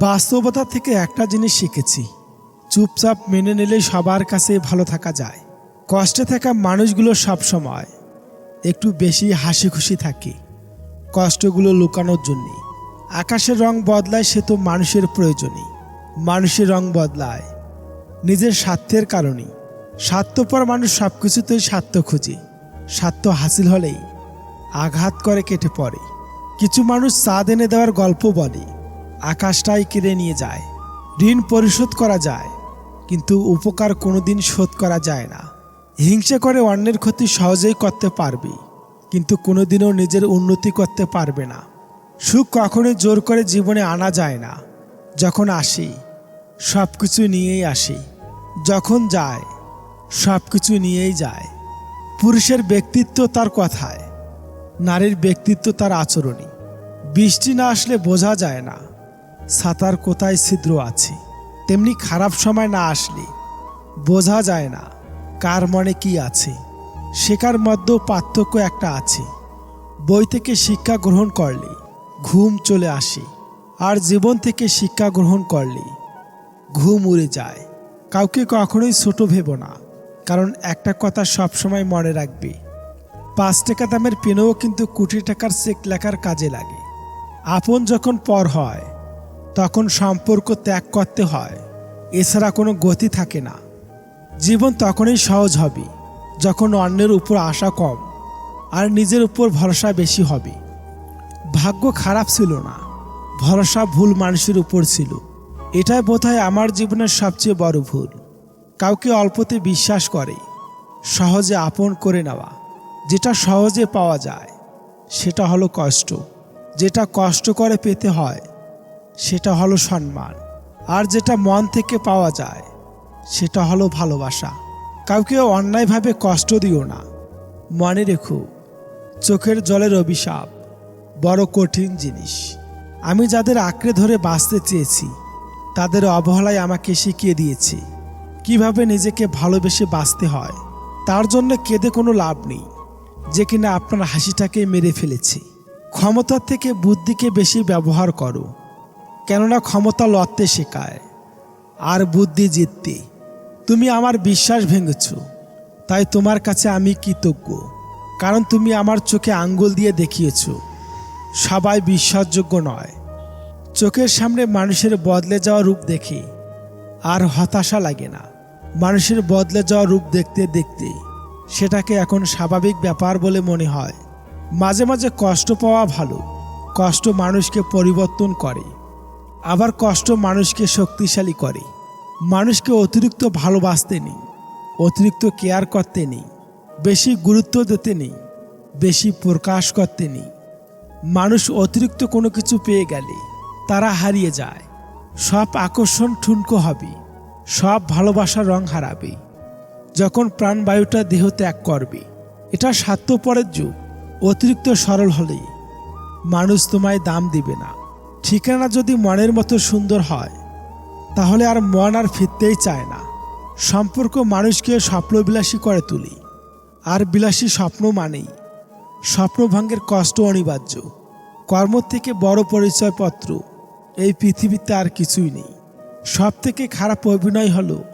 বাস্তবতা থেকে একটা জিনিস শিখেছি, চুপচাপ মেনে নিলেই সবার কাছে ভালো থাকা যায়। কষ্টে থাকা মানুষগুলো সবসময় একটু বেশি হাসি খুশি থাকে, কষ্টগুলো লুকানোর জন্যে। আকাশের রং বদলায় সে তো মানুষের প্রয়োজনই। মানুষের রং বদলায় নিজের স্বার্থের কারণে স্বার্থপর মানুষ সব কিছুতেই স্বার্থ খুঁজে। স্বার্থ হাসিল হলেই আঘাত করে কেটে পড়ে। কিছু মানুষ চাঁদ এনে দেওয়ার গল্প বলে আকাশটাই কেড়ে নিয়ে যায়। ঋণ পরিশোধ করা যায়, কিন্তু উপকার কোনোদিন শোধ করা যায় না। হিংসা করে অন্যের ক্ষতি সহজেই করতে পারবে, কিন্তু কোনোদিনও নিজের উন্নতি করতে পারবে না। সুখ কখনোই জোর করে জীবনে আনা যায় না। যখন আসি সব কিছু নিয়েই আসি। যখন যায় সব কিছু নিয়েই যায় পুরুষের ব্যক্তিত্ব তার কথায়, নারীর ব্যক্তিত্ব তার আচরণই। বৃষ্টি না আসলে বোঝা যায় না। ছাতার কোথায় ছিদ্র আছে? তেমনি খারাপ সময় না আসলে। বোঝা যায় না কার মনে কি আছে। শেখার মধ্যেও পার্থক্য একটা আছে। বই থেকে শিক্ষা গ্রহণ করলে ঘুম চলে আসে আর জীবন থেকে শিক্ষা গ্রহণ করলে ঘুম উড়ে যায়। কাউকে কখনোই ছোট ভেব না, কারণ একটা কথা সবসময় মনে রাখবে, পাঁচ টাকা দামের পেনও কিন্তু কোটি টাকার চেক লেখার কাজে লাগে। আপন যখন পর হয় তখন সম্পর্ক ত্যাগ করতে হয়। এছাড়া কোনো গতি থাকে না। জীবন তখনই সহজ হবে, যখন অন্যের উপর আশা কম আর নিজের উপর ভরসা বেশি হবে। ভাগ্য খারাপ ছিল না, ভরসা ভুল মানুষের উপর ছিল। এটাই বোধহয় আমার জীবনের সবচেয়ে বড় ভুল। কাউকে অল্পতে বিশ্বাস করে, সহজে আপন করে নেওয়া, যেটা সহজে পাওয়া যায়, সেটা হলো কষ্ট। যেটা কষ্ট করে পেতে হয় সেটা হলো সম্মান। আর যেটা মন থেকে পাওয়া যায়, সেটা হলো ভালোবাসা। কাউকে অন্যায়ভাবে কষ্ট দিও না। মনে রেখো, চোখের জলের অভিশাপ বড় কঠিন জিনিস। আমি যাদের আঁকড়ে ধরে বাঁচতে চেয়েছি, তাদের অবহেলায় আমাকে শিখিয়ে দিয়েছে কীভাবে নিজেকে ভালোবেসে বাঁচতে হয়। তার জন্য কেঁদে কোনো লাভ নেই, যে কিনা আপনার হাসিটাকে মেরে ফেলেছে। ক্ষমতার থেকে বুদ্ধিকে বেশি ব্যবহার করো। কেননা ক্ষমতা লড়তে শেখায়, আর বুদ্ধি জিততে। তুমি আমার বিশ্বাস ভেঙেছ, তাই তোমার কাছে আমি কৃতজ্ঞ, কারণ তুমি আমার চোখে আঙ্গুল দিয়ে দেখিয়েছ, সবাই বিশ্বাসযোগ্য নয়। চোখের সামনে মানুষের বদলে যাওয়া রূপ দেখে, আর হতাশা লাগে না। মানুষের বদলে যাওয়া রূপ দেখতে দেখতে, সেটাকে এখন স্বাভাবিক ব্যাপার বলে মনে হয়। মাঝে মাঝে কষ্ট পাওয়া ভালো, কষ্ট মানুষকে পরিবর্তন করে। আবার কষ্ট মানুষকে শক্তিশালী করে। মানুষকে অতিরিক্ত ভালোবাসতে নেই, অতিরিক্ত কেয়ার করতে নেই, বেশি গুরুত্ব দিতে নেই, বেশি প্রকাশ করতে নেই। মানুষ অতিরিক্ত কোনো কিছু পেয়ে গেলে তারা হারিয়ে যায়। সব আকর্ষণ ঠুনকো হবে, সব ভালোবাসার রং হারাবে। যখন প্রাণবায়ুটা দেহ ত্যাগ করবে, এটা স্বার্থপরের যুগ, অতিরিক্ত সরল হলে মানুষ তোমায় দাম দিবে না। ঠিকানা যদি মনের মতো সুন্দর হয়, তাহলে আর মন আর ফিরতেই চায় না। সম্পর্ক মানুষকে স্বপ্নবিলাসী করে তুলি। আর বিলাসী স্বপ্ন মানেই স্বপ্নভঙ্গের কষ্ট অনিবার্য। কর্ম থেকে বড় পরিচয়পত্র, এই পৃথিবীতে আর কিছুই নেই। সব থেকে খারাপ অভিনয় হলো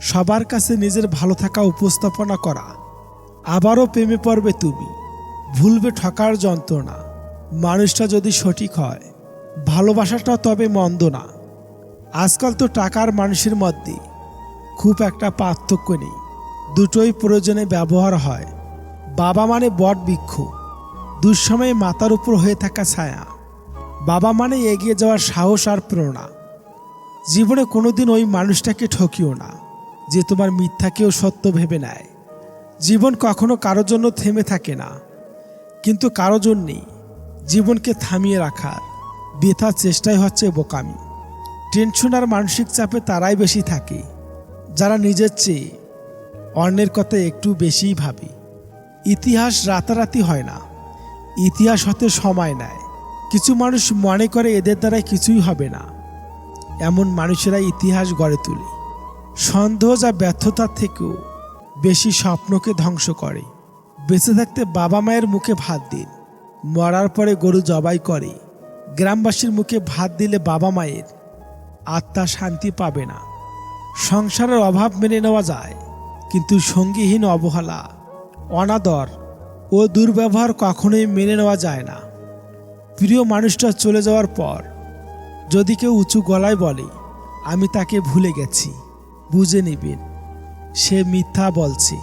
সবার কাছে নিজের ভালো থাকা উপস্থাপনা করা। আবারও প্রেমে পড়বে তুমি। ভুলবে ঠকার যন্ত্রণা। মানুষটা যদি সঠিক হয় ভালোবাসাটা তবে মন্দ না। আজকাল তো টাকার মানুষের মধ্যে খুব একটা পার্থক্য নেই। দুটোই প্রয়োজনে ব্যবহার হয়। বাবা মানে বট বৃক্ষ দুঃসময়ে মাথার উপর হয়ে থাকা ছায়া। বাবা মানে এগিয়ে যাওয়ার সাহস আর প্রেরণা। জীবনে কোনোদিন ওই মানুষটাকে ঠকিও না, যে তোমার মিথ্যাকেও সত্য ভেবে নেয়। জীবন কখনো কারোর জন্য থেমে থাকে না, কিন্তু কারও জন্যেই জীবনকে থামিয়ে রাখার বৃথার চেষ্টাই হচ্ছে বোকামি। টেনশন আর মানসিক চাপে তারাই বেশি থাকে। যারা নিজের চেয়ে অন্যের কথা একটু বেশিই ভাবে। ইতিহাস রাতারাতি হয় না। ইতিহাস হতে সময় নেয়। কিছু মানুষ মনে করে এদের দ্বারা কিছুই হবে না। এমন মানুষেরা ইতিহাস গড়ে তোলে। সন্দেহ যা ব্যর্থতার থেকেও বেশি স্বপ্নকে ধ্বংস করে। বেঁচে থাকতে বাবা মায়ের মুখে ভাত দিন। মরার পরে গরু জবাই করে। গ্রামবাসীর মুখে ভাত দিলে বাবা মায়ের। আত্মা শান্তি পাবে না। সংসারের অভাব মেনে নেওয়া যায়, কিন্তু সঙ্গীহীন অবহেলা, অনাদর ও দুর্ব্যবহার কখনোই মেনে নেওয়া যায় না। প্রিয় মানুষটা চলে যাওয়ার পর, যদি কেউ উঁচু গলায় বলে, আমি তাকে ভুলে গেছি, বুঝে নেবেন। সে মিথ্যা বলছে।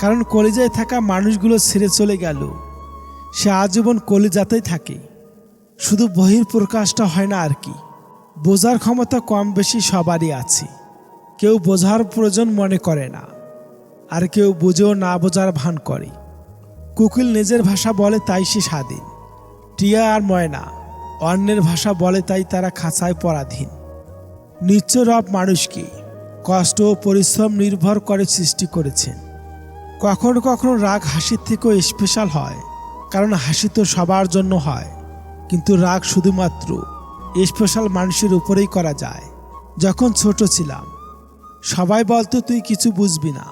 কারণ কলিজায় থাকা মানুষগুলো ছেড়ে চলে গেল। সে আজীবন কলিজাতেই থাকে। শুধু বহির প্রকাশটা হয় না আর কি। বোঝার ক্ষমতা কম বেশি সবারই আছে। কেউ বোঝার প্রয়োজন মনে করে না, আর কেউ বুঝেও না বোঝার ভান করে। কুকিল নিজের ভাষা বলে তাই সে স্বাধীন। টিয়া আর ময়না অন্যের ভাষা বলে তাই তারা খাঁচায় পরাধীন। রব মানুষকে কষ্ট ও পরিশ্রম নির্ভর করে সৃষ্টি করেছেন। কখনো কখনো রাগ হাসির থেকেও স্পেশাল হয়, কারণ হাসি তো সবার জন্য হয়। কিন্তু রাগ শুধুমাত্র স্পেশাল মানুষের উপরেই করা যায়। যখন ছোট ছিলাম, সবাই বলতো, তুই কিছু বুঝবি না।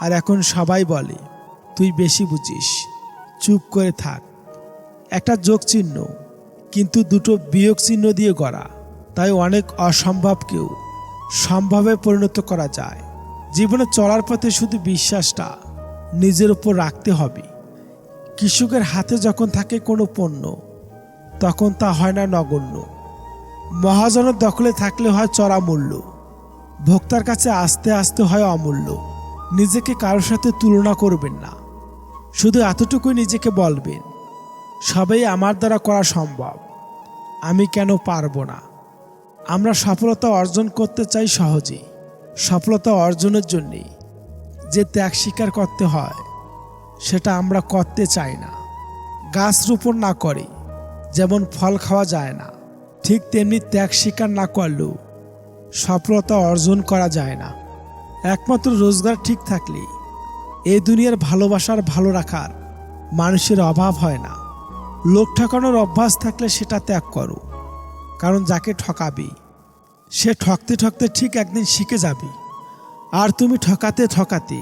আর এখন সবাই বলে, তুই বেশি বুঝিস। চুপ করে থাক। একটা যোগ চিহ্ন, কিন্তু দুটো বিয়োগ চিহ্ন দিয়ে গড়া। তাই অনেক অসম্ভবকেও সম্ভবে পরিণত করা যায়। জীবনে চলার পথে শুধু বিশ্বাসটা নিজের উপর রাখতে হবে। কৃষকের হাতে যখন থাকে কোনো পণ্য তখন তা হয় না নগণ্য। মহাজনের দখলে থাকলে হয় চড়া মূল্য ভোক্তার কাছে আস্তে আস্তে হয় অমূল্য। নিজেকে কারোর সাথে তুলনা করবেন না। শুধু এতটুকুই নিজেকে বলবেন, সবই আমার দ্বারা করা সম্ভব। আমি কেন পারব না? আমরা সফলতা অর্জন করতে চাই সহজেই। সফলতা অর্জনের জন্যে যে ত্যাগ স্বীকার করতে হয়, সেটা আমরা করতে চাই না। গাছ রোপণ না করে। যেমন ফল খাওয়া যায় না, ঠিক তেমনি ত্যাগ স্বীকার না করলেও সফলতা অর্জন করা যায় না। একমাত্র রোজগার ঠিক থাকলে এই দুনিয়ার ভালোবাসার ভালো রাখার মানুষের অভাব হয় না। লোক ঠকানোর অভ্যাস থাকলে সেটা ত্যাগ করো, কারণ যাকে ঠকাবি, সে ঠকতে ঠকতে ঠিক একদিন শিখে যাবে। আর তুমি ঠকাতে ঠকাতে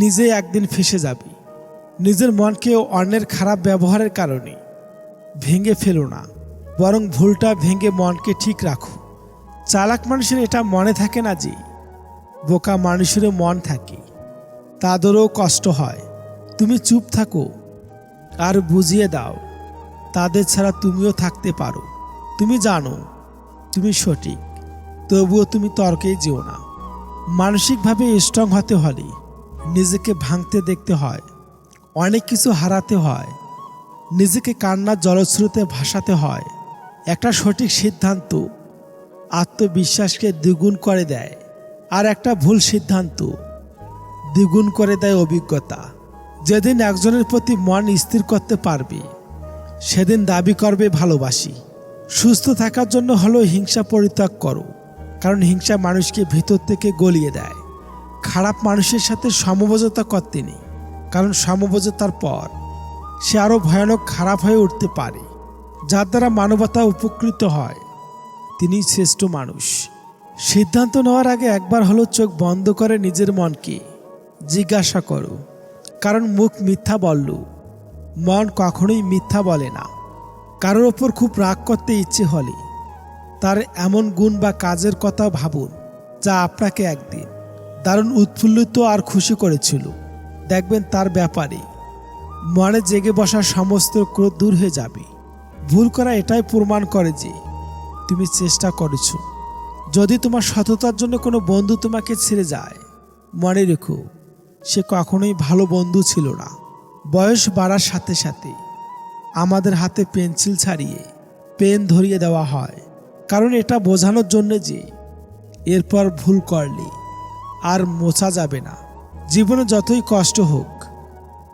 নিজে একদিন ফেসে যাবে। নিজের মনকে অন্যের খারাপ ব্যবহারের কারণে। ভেঙে ফেলো না। বরং ভুলটা ভেঙে মনকে ঠিক রাখো। চালাক মানুষের এটা মনে থাকে না যে, বোকা মানুষেরও মন থাকে। তাদেরও কষ্ট হয়। তুমি চুপ থাকো আর বুঝিয়ে দাও। তাদের ছাড়া তুমিও থাকতে পারো। তুমি জানো, তুমি সঠিক। তবুও তুমি তর্কেই যেও না। মানসিকভাবে স্ট্রং হতে হলে নিজেকে ভাঙতে দেখতে হয়। অনেক কিছু হারাতে হয়। নিজেকে কান্নার জলস্রোতে ভাসাতে হয়। একটা সঠিক সিদ্ধান্ত আত্মবিশ্বাসকে দ্বিগুণ করে দেয় আর একটা ভুল সিদ্ধান্ত দ্বিগুণ করে দেয় অভিজ্ঞতা। যেদিন একজনের প্রতি মন স্থির করতে পারবে, সেদিন দাবি করবে ভালোবাসি। সুস্থ থাকার জন্য হলো হিংসা পরিত্যাগ করো, কারণ হিংসা মানুষকে ভিতর থেকে গলিয়ে দেয়। খারাপ মানুষের সাথে সমবজতা করতে নেই কারণ সমবজতার পর সে আরও ভয়ানক খারাপ হয়ে উঠতে পারে, যার দ্বারা মানবতা উপকৃত হয়। তিনি শ্রেষ্ঠ মানুষ। সিদ্ধান্ত নেওয়ার আগে একবার হলো চোখ বন্ধ করে নিজের মনকে জিজ্ঞাসা করো, কারণ মুখ মিথ্যা বলল। মন কখনোই মিথ্যা বলে না। কারোর ওপর খুব রাগ করতে ইচ্ছে হলে তার এমন গুণ বা কাজের কথা ভাবুন, যা আপনাকে একদিন দারুণ উৎফুল্লিত আর খুশি করেছিল। দেখবেন তার ব্যাপারে মনে জেগে বসার সমস্ত ক্রোধ দূর হয়ে যাবে। ভুল করা এটাই প্রমাণ করে যে তুমি চেষ্টা করেছ। যদি তোমার সততার জন্য কোনো বন্ধু তোমাকে ছেড়ে যায়, মনে রেখো, সে কখনোই ভালো বন্ধু ছিল না। বয়স বাড়ার সাথে সাথে আমাদের হাতে পেন্সিল ছাড়িয়ে পেন ধরিয়ে দেওয়া হয়। কারণ এটা বোঝানোর জন্য যে এরপর ভুল করলে আর মোছা যাবে না। জীবনে যতই কষ্ট হোক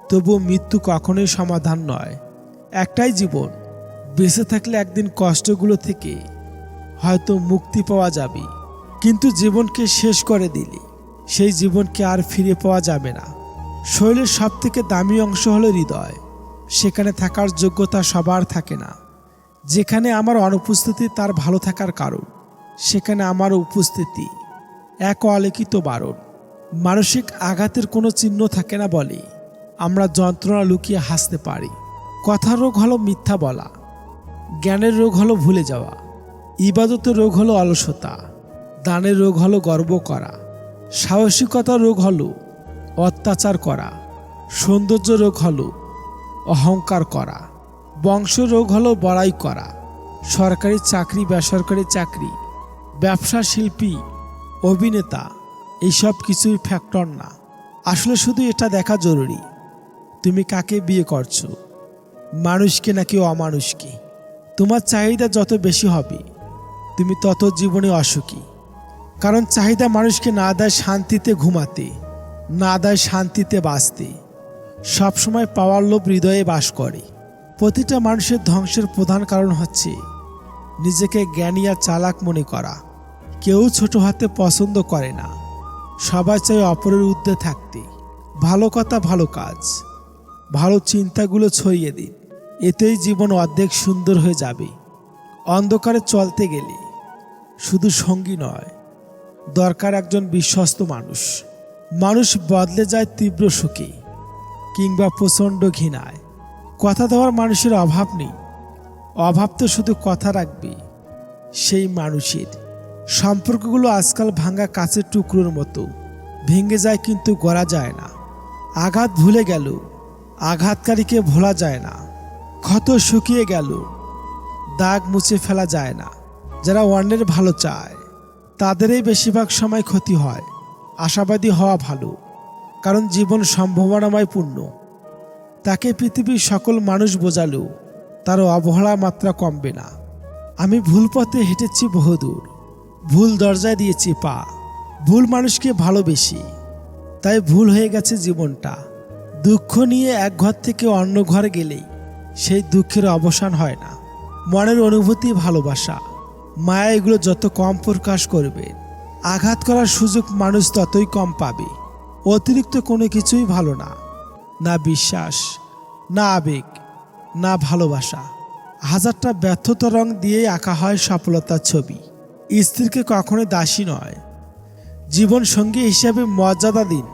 তবুও মৃত্যু কখনোই সমাধান নয়। একটাই জীবন, বেঁচে থাকলে একদিন কষ্টগুলো থেকে হয়তো মুক্তি পাওয়া যাবে। কিন্তু জীবনকে শেষ করে দিলে, সেই জীবনকে আর ফিরে পাওয়া যাবে না। শরীরের সব থেকে দামি অংশ হলো হৃদয়, সেখানে থাকার যোগ্যতা সবার থাকে না। যেখানে আমার অনুপস্থিতি, তার ভালো থাকার কারণ, সেখানে আমার উপস্থিতি। এক অলিখিত বারণ, মানসিক আঘাতের কোনো চিহ্ন থাকে না বলে আমরা যন্ত্রণা লুকিয়ে হাসতে পারি। কথা রোগ হলো মিথ্যা বলা। জ্ঞানের রোগ হলো ভুলে যাওয়া। ইবাদতের রোগ হলো অলসতা। দানের রোগ হলো গর্ব করা। সাহসিকতার রোগ হলো অত্যাচার করা। সৌন্দর্য রোগ হলো অহংকার করা। বংশ রোগ হলো বড়াই করা। সরকারি চাকরি, বেসরকারি চাকরি। ব্যবসা, শিল্পী, অভিনেতা, এইসব কিছুই ফ্যাক্টর না। আসলে শুধু এটা দেখা জরুরি। তুমি কাকে বিয়ে করছ? মানুষকে নাকি অমানুষকে? তোমার চাহিদা যত বেশি হবে, তুমি তত জীবনে অসুখী। কারণ চাহিদা মানুষকে না দেয় শান্তিতে ঘুমাতে, না দেয় শান্তিতে বাঁচতে। সবসময় পাওয়ার লোভ হৃদয়ে বাস করে। প্রতিটা মানুষের ধ্বংসের প্রধান কারণ হচ্ছে নিজেকে জ্ঞানী আর চালাক মনে করা। কেউ ছোট হাতে পছন্দ করে না। সবাই চায় অপরের ঊর্ধ্বে থাকতে। ভালো কথা ভালো কাজ। ভালো চিন্তাগুলো ছড়িয়ে দিন এতেই জীবন অর্ধেক সুন্দর হয়ে যাবে। অন্ধকারে চলতে গেলে শুধু সঙ্গী নয়, দরকার একজন বিশ্বস্ত মানুষ। মানুষ বদলে যায় তীব্র সুখে কিংবা প্রচণ্ড ঘৃণায়। কথা দেওয়ার মানুষের অভাব নেই। অভাব তো শুধু কথা রাখবে সেই মানুষের। সম্পর্কগুলো আজকাল ভাঙা কাচের টুকরোর মতো। ভেঙে যায় কিন্তু গড়া যায় না। আঘাত ভুলে গেল আঘাতকারীকে ভোলা যায় না। ক্ষত শুকিয়ে গেল। দাগ মুছে ফেলা যায় না। যারা অন্যের ভালো চায়, তাদেরই বেশিরভাগ সময় ক্ষতি হয়। আশাবাদী হওয়া ভালো, কারণ জীবন সম্ভাবনাময় পূর্ণ। তাকে পৃথিবীর সকল মানুষ বোঝালেও তার অবহেলা মাত্রা কমবে না। আমি ভুল পথে হেঁটেছি বহুদূর। ভুল দরজায় দিয়েছি পা। ভুল মানুষকে ভালোবেসি। তাই ভুল হয়ে গেছে জীবনটা। দুঃখ নিয়ে এক ঘর থেকে অন্য ঘরে গেলেই সেই দুঃখের অবসান হয় না। মনের অনুভূতি, ভালোবাসা। মায়া এগুলো যত কম প্রকাশ করবে, আঘাত করার সুযোগ মানুষ ততই কম পাবে। অতিরিক্ত কোনো কিছুই ভালো না। না বিশ্বাস, না আবেগ, না ভালোবাসা। হাজারটা ব্যর্থতা রং দিয়েই আঁকা হয় সফলতার ছবি। স্ত্রীকে কখনোই দাসী নয়। জীবন সঙ্গী হিসাবে মর্যাদা দিন।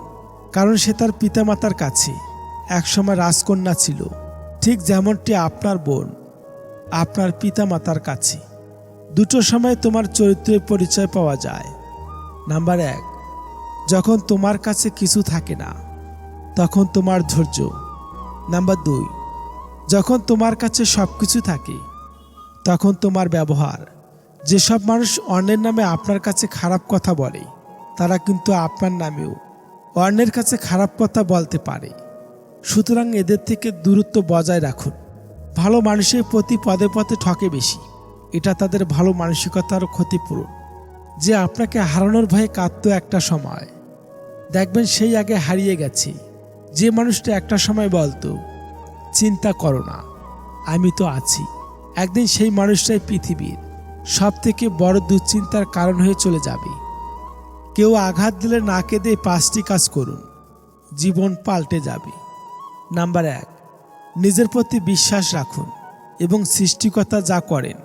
কারণ সে তার পিতামাতার কাছে একসময় রাজকন্যা ছিল। ঠিক যেমনটি আপনার বোন, আপনার পিতামাতার কাছে। দুটো সময় তোমার চরিত্রের পরিচয় পাওয়া যায়। নাম্বার এক, যখন তোমার কাছে কিছু থাকে না, তখন তোমার ধৈর্য। নাম্বার দুই, যখন তোমার কাছে সব কিছু থাকে, তখন তোমার ব্যবহার। যেসব মানুষ অন্যের নামে আপনার কাছে খারাপ কথা বলে, তারা কিন্তু আপনার নামেও অন্যের কাছে খারাপ কথা বলতে পারে। সুতরাং এদের থেকে দূরত্ব বজায় রাখুন। ভালো মানুষের প্রতি পদে পদে ঠকে বেশি। এটা তাদের ভালো মানসিকতার ক্ষতিপূরণ। যে আপনাকে হারানোর ভয়ে কাঁদত একটা সময়। দেখবেন সেই আগে হারিয়ে গেছে। যে মানুষটা একটা সময় বলতো, চিন্তা করো না, আমি তো আছি। একদিন সেই মানুষটাই পৃথিবীর সব থেকে বড় দুশ্চিন্তার কারণ হয়ে চলে যাবে। কেউ আঘাত দিলে না কেঁদে পাঁচটি কাজ করুন। জীবন পাল্টে যাবে। নাম্বার এক, নিজের প্রতি বিশ্বাস রাখুন এবং সৃষ্টিকর্তা যা করেন,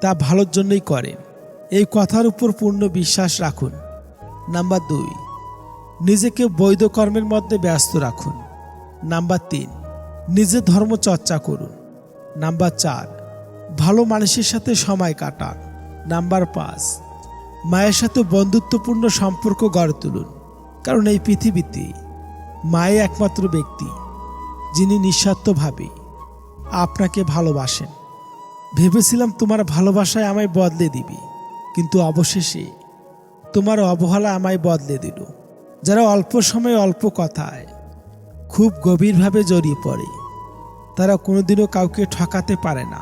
তা ভালোর জন্যই করেন। এই কথার উপর পূর্ণ বিশ্বাস রাখুন। নাম্বার দুই, নিজেকে বৈধ কর্মের মধ্যে ব্যস্ত রাখুন। নাম্বার তিন নিজের ধর্ম চর্চা করুন। নাম্বার চার, ভালো মানুষের সাথে সময় কাটান। নাম্বার পাঁচ মায়ের সাথে বন্ধুত্বপূর্ণ সম্পর্ক গড়ে তুলুন। কারণ এই পৃথিবীতে মায়ে একমাত্র ব্যক্তি, যিনি নিঃস্বার্থভাবে আপনাকে ভালোবাসেন। ভেবেছিলাম তোমার ভালোবাসায় আমায় বদলে দিবি, কিন্তু অবশেষে তোমার অবহেলা আমায় বদলে দিল, যারা অল্প সময়ে অল্প কথায় খুব গভীরভাবে জড়িয়ে পড়ে। তারা কোনোদিনও কাউকে ঠকাতে পারে না,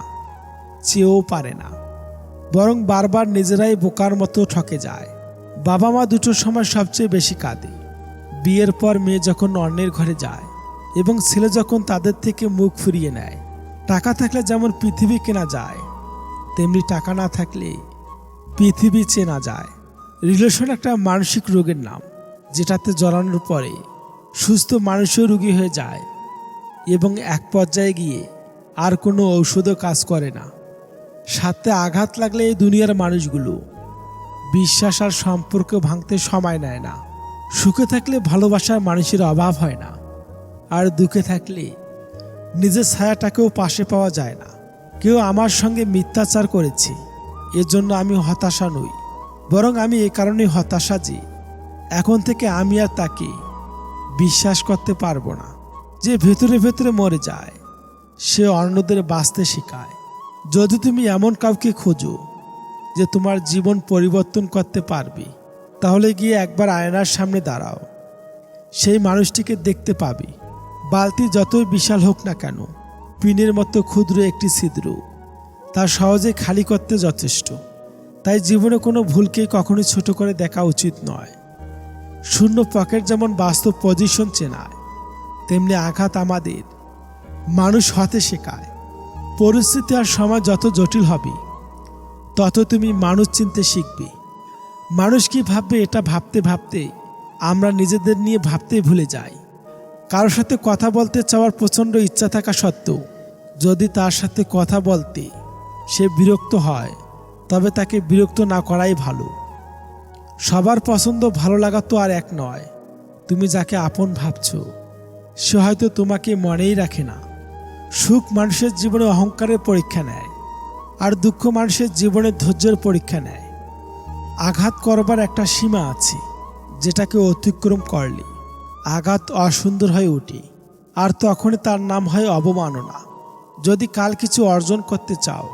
চেয়েও পারে না। বরং বারবার নিজেরাই বোকার মতো ঠকে যায়। বাবা মা দুটোর সময় সবচেয়ে বেশি কাঁদে। বিয়ের পর মেয়ে যখন অন্যের ঘরে যায় এবং ছেলে যখন তাদের থেকে মুখ ফিরিয়ে নেয়, টাকা থাকলে যেমন পৃথিবী কেনা যায়, তেমনি টাকা না থাকলে পৃথিবী চেনা যায়। রিলেশন একটা মানসিক রোগের নাম, যেটাতে জড়ানোর পরে সুস্থ মানুষও রোগী হয়ে যায় এবং এক পর্যায়ে গিয়ে আর কোনো ঔষধও কাজ করে না। সাথে আঘাত লাগলে এই দুনিয়ার মানুষগুলো। বিশ্বাস আর সম্পর্ক ভাঙতে সময় নেয় না। সুখে থাকলে ভালোবাসার মানুষের অভাব হয় না। আর দুঃখে থাকলে নিজের ছায়াটাকেও পাশে পাওয়া যায় না। কেউ আমার সঙ্গে মিথ্যাচার করেছে এর জন্য আমি হতাশা নই। বরং আমি এ কারণেই হতাশা যে, এখন থেকে আমি আর তাকে বিশ্বাস করতে পারব না। যে ভেতরে ভেতরে মরে যায়, সে অন্যদের বাঁচতে শেখায়। যদি তুমি এমন কাউকে খোঁজো যে তোমার জীবন পরিবর্তন করতে পারবে, তাহলে গিয়ে একবার আয়নার সামনে দাঁড়াও। সেই মানুষটিকে দেখতে পাবে। বালতি যতই বিশাল হোক না কেন, পিনের মতো ক্ষুদ্র একটি ছিদ্র। তা সহজে খালি করতে যথেষ্ট। তাই জীবনে কোনো ভুলকেই কখনোই ছোট করে দেখা উচিত নয়। শূন্য পকেট যেমন বাস্তব পজিশন চেনায়, তেমনি আঘাত আমাদের। মানুষ হতে শেখায়। পরিস্থিতি আর সময় যত জটিল হবে, তত তুমি মানুষ চিনতে শিখবে। মানুষ কি ভাববে এটা ভাবতে ভাবতে আমরা নিজেদের নিয়ে ভাবতেই ভুলে যাই। কারোর সাথে কথা বলতে চাওয়ার প্রচণ্ড ইচ্ছা থাকা সত্ত্বেও যদি তার সাথে কথা বলতে সে বিরক্ত হয়, তবে তাকে বিরক্ত না করাই ভালো। সবার পছন্দ ভালো লাগা তো আর এক নয়, তুমি যাকে আপন ভাবছ, সে হয়তো তোমাকে মনেই রাখে না। সুখ মানুষের জীবনে অহংকারের পরীক্ষা নেয়, আর দুঃখ মানুষের জীবনে ধৈর্যের পরীক্ষা নেয়। আঘাত করবার একটা সীমা আছে, যেটাকে অতিক্রম করলে। আঘাত অসুন্দর হয়ে ওঠে আর তখনই তার নাম হয় অবমাননা। যদি কাল কিছু অর্জন করতে চাও,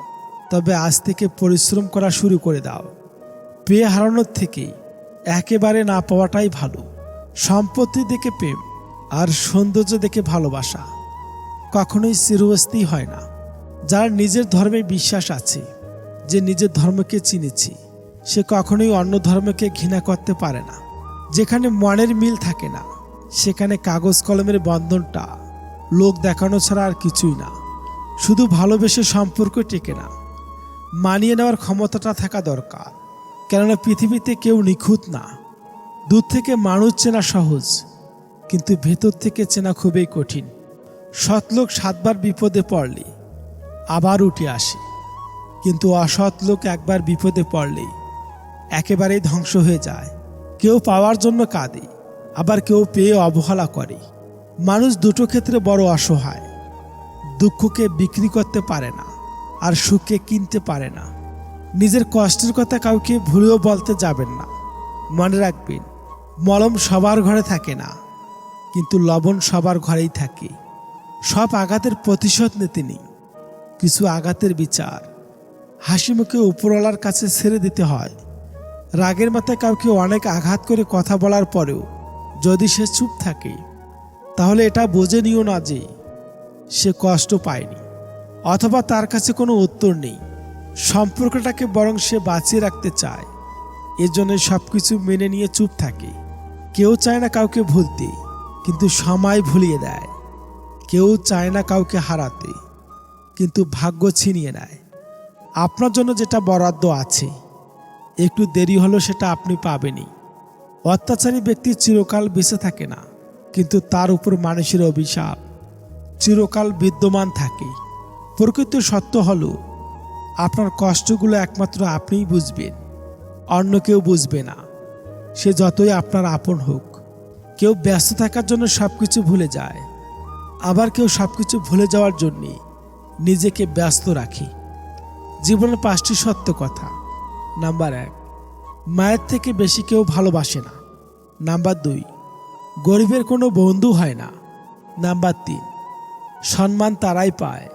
তবে আজ থেকে পরিশ্রম করা শুরু করে দাও। পেয়ে হারানোর থেকে একেবারে না পাওয়াটাই ভালো। সম্পত্তি দেখে প্রেম, আর সৌন্দর্য দেখে ভালোবাসা। কখনোই চিরস্থায়ী হয় না। যার নিজের ধর্মে বিশ্বাস আছে, যে নিজের ধর্মকে চিনেছি, সে কখনোই অন্য ধর্মকে ঘৃণা করতে পারে না। যেখানে মনের মিল থাকে না, সেখানে কাগজ কলমের বন্ধনটা লোক দেখানো ছাড়া আর কিছুই না। শুধু ভালোবেসে সম্পর্ক টেকে না, মানিয়ে নেওয়ার ক্ষমতাটা থাকা দরকার। কেননা পৃথিবীতে কেউ নিখুঁত না। দূর থেকে মানুষ চেনা সহজ, কিন্তু ভেতর থেকে চেনা খুবই কঠিন। সৎ লোক সাতবার বিপদে পড়লে, আবার উঠে আসে। কিন্তু অসৎ লোক একবার বিপদে পড়লেই একেবারেই ধ্বংস হয়ে যায়। কেউ পাওয়ার জন্য কাঁদে, আবার কেউ পেয়ে অবহেলা করে। মানুষ দুটো ক্ষেত্রে বড় অসহায়। দুঃখকে বিক্রি করতে পারে না, আর সুখকে কিনতে পারে না। নিজের কষ্টের কথা কাউকে ভুলেও বলতে যাবেন না। মনে রাখবেন, মলম সবার ঘরে থাকে না, কিন্তু লবণ সবার ঘরেই থাকে। সব আঘাতের প্রতিশোধ নিতে নেই কিছু আঘাতের বিচার। হাসি মুখে উপরওয়ালার কাছে ছেড়ে দিতে হয়। রাগের মাথায় কাউকে অনেক আঘাত করে কথা বলার পরেও যদি সে চুপ থাকে, তাহলে এটা বোঝে নিও না যে সে কষ্ট পায়নি, অথবা তার কাছে কোনো উত্তর নেই। সম্পর্কটাকে বরং সে বাঁচিয়ে রাখতে চায়। এর জন্য সব কিছু মেনে নিয়ে চুপ থাকে। কেউ চায় না কাউকে ভুলতে, কিন্তু সময় ভুলিয়ে দেয়। কেউ চায় না কাউকে হারাতে, কিন্তু ভাগ্য ছিনিয়ে নেয়। আপনার জন্য যেটা বরাদ্দ আছে, একটু দেরি হলো সেটা আপনি পাবেনই। অত্যাচারী ব্যক্তি চিরকাল বেঁচে থাকে না, কিন্তু তার উপর মানুষের অভিশাপ চিরকাল বিদ্যমান থাকে। প্রকৃত সত্য হলো, আপনার কষ্টগুলো একমাত্র আপনিই বুঝবেন, অন্য কেউ বুঝবে না। সে যতই আপনার আপন হোক, কেউ ব্যস্ত থাকার জন্য সব কিছু ভুলে যায়। আবার কেউ সব কিছু ভুলে যাওয়ার জন্যে নিজেকে ব্যস্ত রাখি। জীবনের পাঁচটি সত্য কথা। নাম্বার এক, মায়ের থেকে বেশি কেউ ভালোবাসে না। নাম্বার দুই, গরিবের কোনো বন্ধু হয় না। নাম্বার তিন, সম্মান তারাই পায়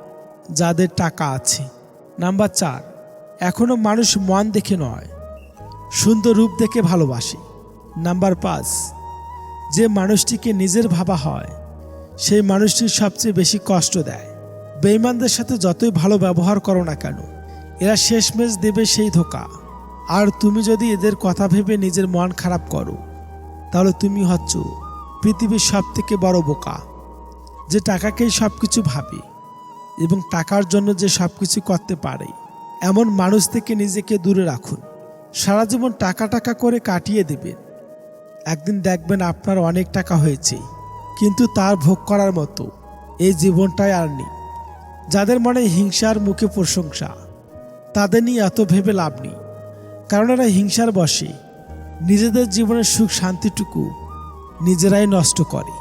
যাদের টাকা আছে। নাম্বার চার এখনও মানুষ মন দেখে নয়, সুন্দর রূপ দেখে ভালোবাসে। নাম্বার পাঁচ, যে মানুষটিকে নিজের ভাবা হয় সেই মানুষটি সবচেয়ে বেশি কষ্ট দেয়। বেইমানদের সাথে যতই ভালো ব্যবহার করো না কেন, এরা শেষ শেষমেশ দেবে সেই ধোকা। আর তুমি যদি এদের কথা ভেবে নিজের মন খারাপ করো, তাহলে তুমি হচ্ছ পৃথিবীর সব থেকে বড় বোকা, যে টাকাকেই সব কিছু ভাবে এবং টাকার জন্য যে সব কিছু করতে পারে। এমন মানুষ থেকে নিজেকে দূরে রাখুন। সারা জীবন টাকা টাকা করে কাটিয়ে দেবেন। একদিন দেখবেন আপনার অনেক টাকা হয়েছে। কিন্তু তার ভোগ করার মতো এই জীবনটাই আর নেই। যাদের মনে হিংসার মুখে প্রশংসা, তাদের নিয়ে এত ভেবে লাভ নেই। কারণ এরা হিংসার বসে নিজেদের জীবনের সুখ শান্তিটুকু নিজেরাই নষ্ট করে।